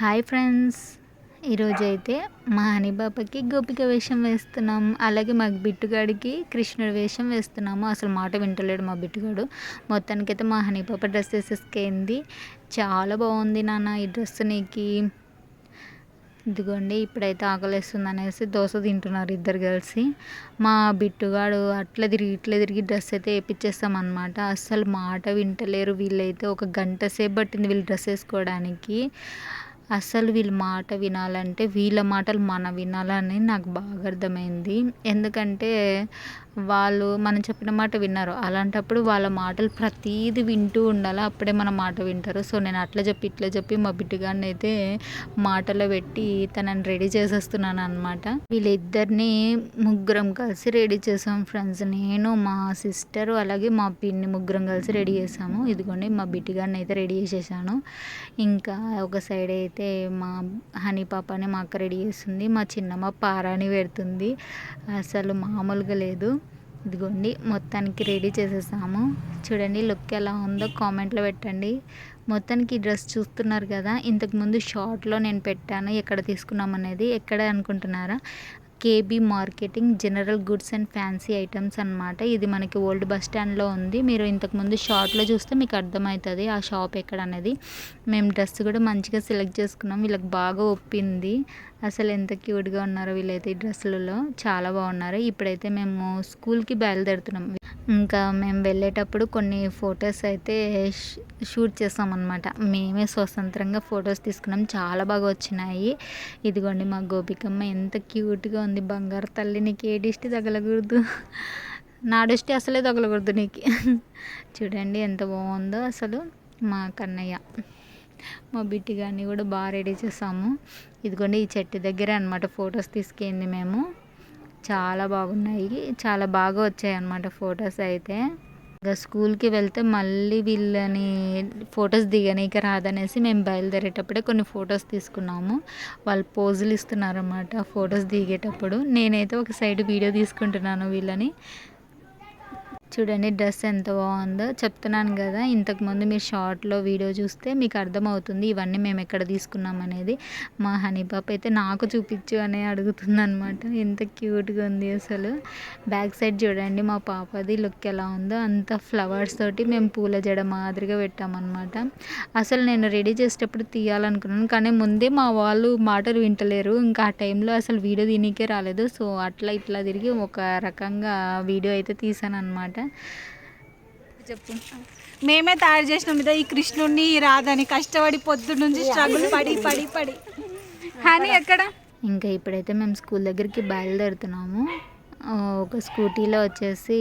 Hi friends. ఈరోజు అయితే మా హనీబాబాకి గోపిక వేషం వేస్తున్నాం. అలాగే మా బిట్టుగాడికి కృష్ణుడి వేషం వేస్తున్నాము. అసలు మాట వింటలేడు మా బిట్టుగాడు. మొత్తానికైతే మా హనీబాబా డ్రెస్ వేసేసుకైంది. చాలా బాగుంది నాన్న ఈ డ్రెస్ నీకు. ఇదిగోండి ఇప్పుడైతే ఆకలిస్తుంది అనేసి దోశ తింటున్నారు ఇద్దరు కలిసి. మా బిట్టుగాడు అట్లా తిరిగి ఇట్లా తిరిగి డ్రెస్ అయితే వేపించేస్తాం అనమాట అస్సలు మాట వింటలేరు. వీళ్ళైతే ఒక గంట సేపు పట్టింది వీళ్ళు డ్రెస్ వేసుకోవడానికి. అసలు వీళ్ళ మాట వినాలంటే వీళ్ళ మాటలు మన వినాలని నాకు బాగా అర్థమైంది. ఎందుకంటే వాళ్ళు మనం చెప్పిన మాట విన్నారు. అలాంటప్పుడు వాళ్ళ మాటలు ప్రతీది వింటూ ఉండాలి? అప్పుడే మన మాట వింటారు. సో నేను అట్లా చెప్పి ఇట్లా చెప్పి మా బిడ్డగాన్ని అయితే మాటలో పెట్టి తనని రెడీ చేసేస్తున్నాను అనమాట వీళ్ళిద్దరిని ముగ్గురం కలిసి రెడీ చేసాం ఫ్రెండ్స్. నేను మా సిస్టర్ అలాగే మా పిన్ని ముగ్గురం కలిసి రెడీ చేసాము. ఇదిగోండి మా బిడ్డగాన్ని అయితే రెడీ చేసేసాను. ఇంకా ఒక సైడ్ అయితే మా హనీ పాపని మా అక్క రెడీ చేస్తుంది. మా చిన్నమ్మ పారాని పెడుతుంది. అసలు మామూలుగా లేదు. ఇదిగోండి మొత్తానికి రెడీ చేసేసాము. చూడండి లుక్ ఎలా ఉందో కామెంట్లో పెట్టండి. మొత్తానికి ఈ డ్రెస్ చూస్తున్నారు కదా ఇంతకుముందు షార్ట్లో నేను పెట్టాను ఎక్కడ తీసుకున్నాం అనేది ఎక్కడ అనుకుంటున్నారా? KB marketing general goods and fancy items అనమాట ఇది మనకి ఓల్డ్ బస్ స్టాండ్లో ఉంది. మీరు ఇంతకుముందు షార్ట్లో చూస్తే మీకు అర్థమవుతుంది ఆ షాప్ ఎక్కడ అనేది మేము డ్రెస్ కూడా మంచిగా సెలెక్ట్ చేసుకున్నాం. వీళ్ళకి బాగా ఒప్పింది. అసలు ఎంత క్యూట్గా ఉన్నారో వీళ్ళైతే ఈ డ్రెస్సులలో. చాలా బాగున్నారు. ఇప్పుడైతే మేము స్కూల్కి బయలుదేరుతున్నాం. ఇంకా మేము వెళ్ళేటప్పుడు కొన్ని ఫొటోస్ అయితే షూట్ చేసామన్నమాట మేమే స్వతంత్రంగా ఫొటోస్ తీసుకున్నాం. చాలా బాగా వచ్చినాయి. ఇదిగోండి మా గోపికమ్మ ఎంత క్యూట్గా ఉంది బంగారు తల్లి నీకు ఏ డిస్టి తగలకూడదు. నా డిస్టి అసలే తగలకూడదు నీకు. చూడండి ఎంత బాగుందో అసలు మా కన్నయ్య. మా బిట్టి గారిని కూడా బాగా రెడీ చేసాము. ఇదిగోండి ఈ చెట్టు దగ్గర అనమాట ఫొటోస్ తీసుకెళ్ళింది మేము. చాలా బాగున్నాయి. చాలా బాగా వచ్చాయి అన్నమాట ఫొటోస్ అయితే. ఇంకా స్కూల్కి వెళ్తే మళ్ళీ వీళ్ళని ఫొటోస్ దిగనీక రాదనేసి మేము బయలుదేరేటప్పుడే కొన్ని ఫొటోస్ తీసుకున్నాము. వాళ్ళు పోజులు ఇస్తున్నారన్నమాట ఫొటోస్ దిగేటప్పుడు. నేనైతే ఒక సైడ్ వీడియో తీసుకుంటున్నాను వీళ్ళని. చూడండి డ్రెస్ ఎంత బాగుందో. చెప్తున్నాను కదా ఇంతకుముందు మీరు షార్ట్లో వీడియో చూస్తే మీకు అర్థమవుతుంది ఇవన్నీ మేము ఎక్కడ తీసుకున్నాం అనేది. మా హనీ పాప అయితే నాకు చూపించు అని అడుగుతుంది అనమాట ఎంత క్యూట్గా ఉంది అసలు. బ్యాక్ సైడ్ చూడండి మా పాపది లుక్ ఎలా ఉందో. అంత ఫ్లవర్స్ తోటి మేము పూల జడ మాదిరిగా పెట్టామన్నమాట. అసలు నేను రెడీ చేసేటప్పుడు తీయాలనుకున్నాను కానీ ముందే మా వాళ్ళు మాటలు వింటలేరు. ఇంకా ఆ టైంలో అసలు వీడియో దీనికే రాలేదు. సో అట్లా ఇట్లా తిరిగి ఒక రకంగా వీడియో అయితే తీసాను అనమాట చెప్పు. మేమే తయారు చేసినాం ఇదే ఈ కృష్ణుడిని ఈ రాధని కష్టపడి పొద్దు నుంచి స్ట్రగుల్ పడి పడి పడి. హనీ ఎక్కడ? ఇంకా ఇప్పుడైతే మేము స్కూల్ దగ్గరికి బయలుదేరుతున్నాము. ఒక స్కూటీలో వచ్చేసి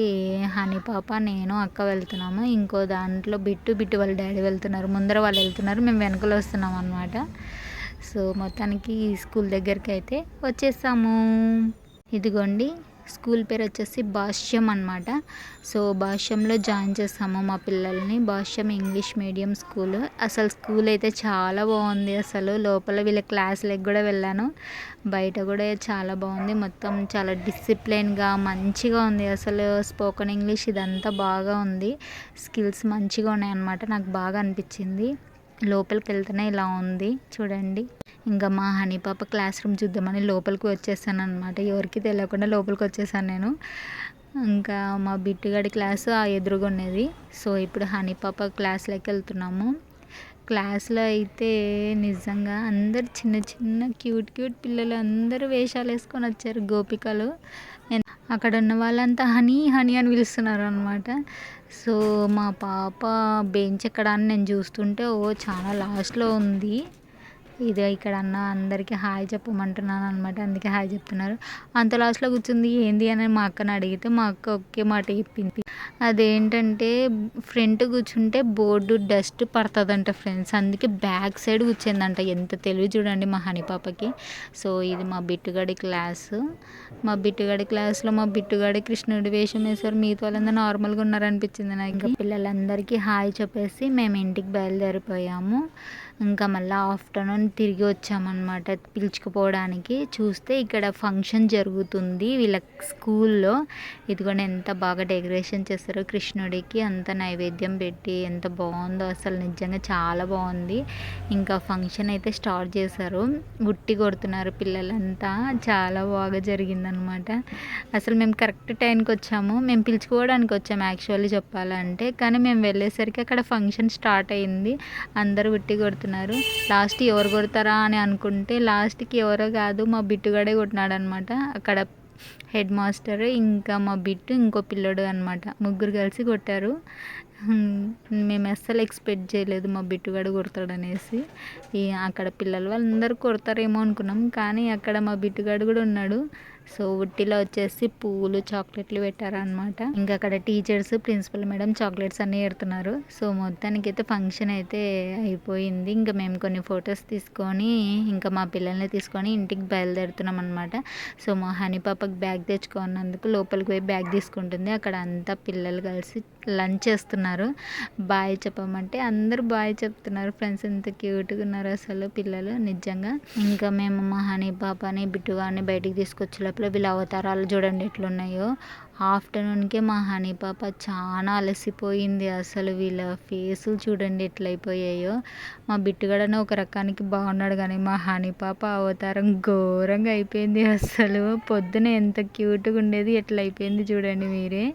హనీ పాప నేను అక్క వెళ్తున్నాము. ఇంకో దాంట్లో బిట్టు బిట్టు వాళ్ళ డాడీ వెళ్తున్నారు. ముందర వాళ్ళు వెళ్తున్నారు. మేము వెనకలు వస్తున్నాం అనమాట సో మొత్తానికి ఈ స్కూల్ దగ్గరికి అయితే వచ్చేసాము. ఇదిగోండి. స్కూల్ పేరు వచ్చేసి భాష్యం అనమాట సో భాష్యంలో జాయిన్ చేసాము మా పిల్లల్ని. Bhashyam English medium school. అసలు స్కూల్ అయితే చాలా బాగుంది అసలు. లోపల వీళ్ళ క్లాసులకు కూడా వెళ్ళాను. బయట కూడా చాలా బాగుంది. మొత్తం చాలా డిసిప్లైన్గా మంచిగా ఉంది. అసలు స్పోకెన్ ఇంగ్లీష్ ఇదంతా బాగా ఉంది. స్కిల్స్ మంచిగా ఉన్నాయన్నమాట. నాకు బాగా అనిపించింది. లోపలికి వెళ్తేనే ఇలా ఉంది. చూడండి. ఇంకా మా హనీ పాప క్లాస్ రూమ్ చూద్దామని లోపలికి వచ్చేసాను అనమాట ఎవరికి తెలియకుండా లోపలికి వచ్చేసాను నేను. ఇంకా మా బిట్టుగాడి క్లాసు ఆ ఎదురుగా ఉన్నది సో ఇప్పుడు హనీ పాప క్లాస్లోకి వెళ్తున్నాము. క్లాస్లో అయితే నిజంగా అందరు చిన్న చిన్న క్యూట్ క్యూట్ పిల్లలు అందరూ వేషాలు వేసుకొని వచ్చారు గోపికలు. అక్కడ ఉన్న వాళ్ళంతా హనీ హనీ అని పిలుస్తున్నారు అనమాట సో మా పాప బెంచ్ ఎక్కడాన్ని నేను చూస్తుంటే ఓ చాలా లాస్ట్లో ఉంది. ఇది ఇక్కడ అన్న అందరికీ హాయ్ చెప్పమంటున్నాను అనమాట అందుకే హాయ్ చెప్తున్నారు. అంత లాస్ట్లో కూర్చుంది. ఏంది అని మా అక్కని అడిగితే మా అక్క ఒకే మాట చెప్పింది. అదేంటంటే ఫ్రంట్ కూర్చుంటే బోర్డు డస్ట్ పడుతుందంట ఫ్రెండ్స్ అందుకే బ్యాక్ సైడ్ కూర్చుందంట. ఎంత తెలివి చూడండి మా హనీ పాపకి. సో ఇది మా బిట్టుగాడి క్లాసు మా బిట్టుగాడి క్లాస్లో మా బిట్టుగాడి కృష్ణుడి వేషం వేశారు. మీతో వాళ్ళందరూ నార్మల్గా ఉన్నారనిపించింది నాకు. ఇంకా పిల్లలందరికీ హాయ్ చెప్పేసి మేము ఇంటికి బయలుదేరిపోయాము. ఇంకా మళ్ళీ ఆఫ్టర్నూన్ తిరిగి వచ్చామన్నమాట పిలుచుకుపోవడానికి. చూస్తే ఇక్కడ ఫంక్షన్ జరుగుతుంది వీళ్ళ స్కూల్లో. ఇదిగోండి ఎంత బాగా డెకరేషన్ చేస్తారో కృష్ణుడికి అంత నైవేద్యం పెట్టి ఎంత బాగుందో అసలు నిజంగా చాలా బాగుంది. ఇంకా ఫంక్షన్ అయితే స్టార్ట్ చేశారు. గుట్టి కొడుతున్నారు పిల్లలంతా. చాలా బాగా జరిగిందనమాట అసలు మేము కరెక్ట్ టైంకి వచ్చాము. మేము పిలుచుకోవడానికి వచ్చాము యాక్చువల్లీ చెప్పాలంటే. కానీ మేము వెళ్ళేసరికి అక్కడ ఫంక్షన్ స్టార్ట్ అయింది. అందరూ ఉట్టి కొడుతున్నారు. లాస్ట్ ఎవరు కొడతారా అని అనుకుంటే లాస్ట్కి ఎవరో కాదు మా బిట్టుగాడే కొట్టినాడు అనమాట అక్కడ హెడ్ మాస్టర్ ఇంకా మా బిట్టు ఇంకో పిల్లోడు అనమాట. ముగ్గురు కలిసి కొట్టారు. మేము అస్సలు ఎక్స్పెక్ట్ చేయలేదు మా బిట్టుగాడు కొడతాడనేసి. అక్కడ పిల్లలు వాళ్ళందరూ కొడతారేమో అనుకున్నాం. కానీ అక్కడ మా బిట్టుగాడు కూడా ఉన్నాడు. సో ఉట్టిలో వచ్చేసి పువ్వులు చాక్లెట్లు పెట్టారనమాట ఇంకా అక్కడ టీచర్స్ ప్రిన్సిపల్ మేడం చాక్లెట్స్ అన్నీ పెడుతున్నారు సో మొత్తానికి అయితే ఫంక్షన్ అయితే అయిపోయింది. ఇంకా మేము కొన్ని ఫొటోస్ తీసుకొని ఇంకా మా పిల్లల్ని తీసుకొని ఇంటికి బయలుదేరుతున్నాం అనమాట సో మా హనీ పాపకి బ్యాగ్ తెచ్చుకున్నందుకు లోపలికి పోయి బ్యాగ్ తీసుకుంటుంది. అక్కడ అంతా పిల్లలు కలిసి లంచ్ చేస్తున్నారు. బాయ్ చెప్పమంటే అందరూ బాయ్ చెప్తున్నారు. ఫ్రెండ్స్ ఎంత క్యూట్గా ఉన్నారు అసలు పిల్లలు నిజంగా. ఇంకా మేము మా హనీ పాపని బిట్టుగాని బయటికి తీసుకొచ్చే లోపల వీళ్ళ అవతారాలు చూడండి ఎట్లున్నాయో. ఆఫ్టర్నూన్కే మా హనీ పాప చాలా అలసిపోయింది అసలు. వీళ్ళ ఫేసులు చూడండి ఎట్లయిపోయాయో. మా బిట్టుగాడనే ఒక రకానికి బాగున్నాడు కానీ మా హనీ పాప అవతారం ఘోరంగా అయిపోయింది అసలు. పొద్దున ఎంత క్యూట్గా ఉండేది ఎట్లయిపోయింది చూడండి మీరే.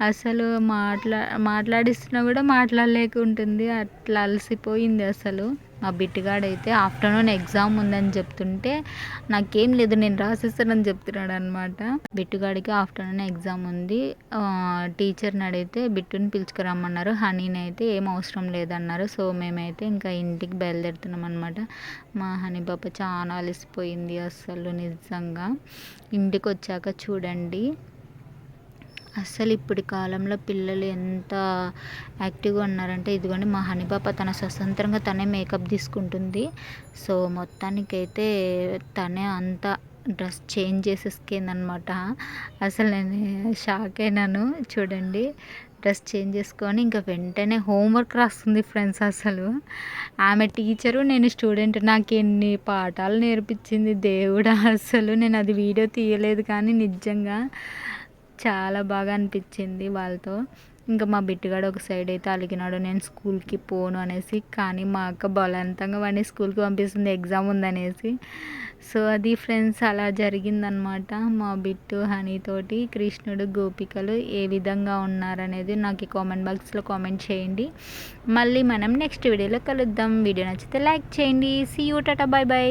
అసలు మాట్లా మాట్లాడిస్తున్నా కూడా మాట్లాడలేకుంటుంది. అట్లా అలసిపోయింది అసలు. మా బిట్టుగాడైతే ఆఫ్టర్నూన్ ఎగ్జామ్ ఉందని చెప్తుంటే నాకేం లేదు నేను రాసిస్తానని చెప్తున్నాడు అనమాట బిట్టుగాడికి ఆఫ్టర్నూన్ ఎగ్జామ్ ఉంది. టీచర్ని అడిగితే బిట్టుని పిలుచుకురమ్మన్నారు. హనీని అయితే ఏం అవసరం లేదన్నారు. సో మేమైతే ఇంకా ఇంటికి బయలుదేరుతున్నాం అనమాట మా హనీ పాప చాలా అలసిపోయింది అస్సలు నిజంగా. ఇంటికి వచ్చాక చూడండి. అస్సలు ఇప్పటి కాలంలో పిల్లలు ఎంత యాక్టివ్గా ఉన్నారంటే ఇదిగోండి మా హనీపాప తన స్వతంత్రంగా తనే మేకప్ తీసుకుంటుంది. సో మొత్తానికైతే తనే అంత డ్రెస్ చేంజ్ చేసేసుకుందనమాట అసలు నేను షాక్ అయినాను. చూడండి డ్రెస్ చేంజ్ చేసుకొని ఇంకా వెంటనే హోంవర్క్ రాస్తుంది ఫ్రెండ్స్ అసలు. ఆమె టీచరు నేను స్టూడెంట్ నాకు ఎన్ని పాఠాలు నేర్పించింది దేవుడా. అసలు నేను అది వీడియో తీయలేదు కానీ నిజంగా చాలా బాగా అనిపించింది వాళ్ళతో. ఇంకా మా బిట్టుగాడు ఒక సైడ్ అయితే అలిగినాడు నేను స్కూల్కి పోను అనేసి. కానీ మా అక్క బలవంతంగా వాడిని స్కూల్కి పంపిస్తుంది ఎగ్జామ్ ఉందనేసి. సో అది ఫ్రెండ్స్ అలా జరిగిందనమాట. మా బిట్టు హనీ తోటి కృష్ణుడు గోపికలు ఏ విధంగా ఉన్నారనేది నాకు కామెంట్ బాక్స్లో కామెంట్ చేయండి. మళ్ళీ మనం నెక్స్ట్ వీడియోలో కలుద్దాం. వీడియో నచ్చితే లైక్ చేయండి. See you tata bye bye.